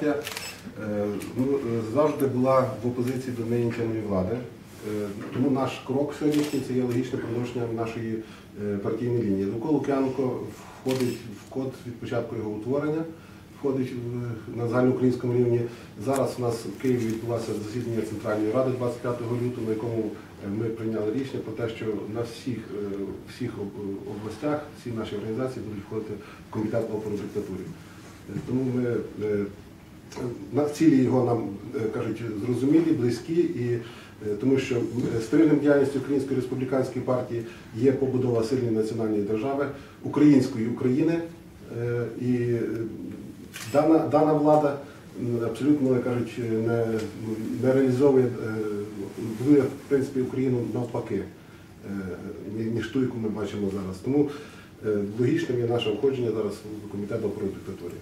Е, ну, е, завжди була в опозиції до нинішньої влади. Е, Тому наш крок сьогоднішній це є логічне продовження нашої партійної лінії. Микола Лук'янко входить в код від початку його утворення, входить на загальноукраїнському рівні. Зараз у нас в Києві відбулося засідання Центральної ради 25 лютого, на якому ми прийняли рішення про те, що на всіх, всіх областях всі наші організації будуть входити в комітет опору диктатурі. Тому ми цілі його нам е, кажуть зрозумілі, близькі, і е, тому що е, стилем діяльності Української республіканської партії є побудова сильної національної держави, української України. І дана, дана влада абсолютно кажуть, не, не реалізовує в принципі Україну навпаки, ніж ту, яку ми бачимо зараз. Тому логічним є наше входження зараз в комітет опору диктатурі.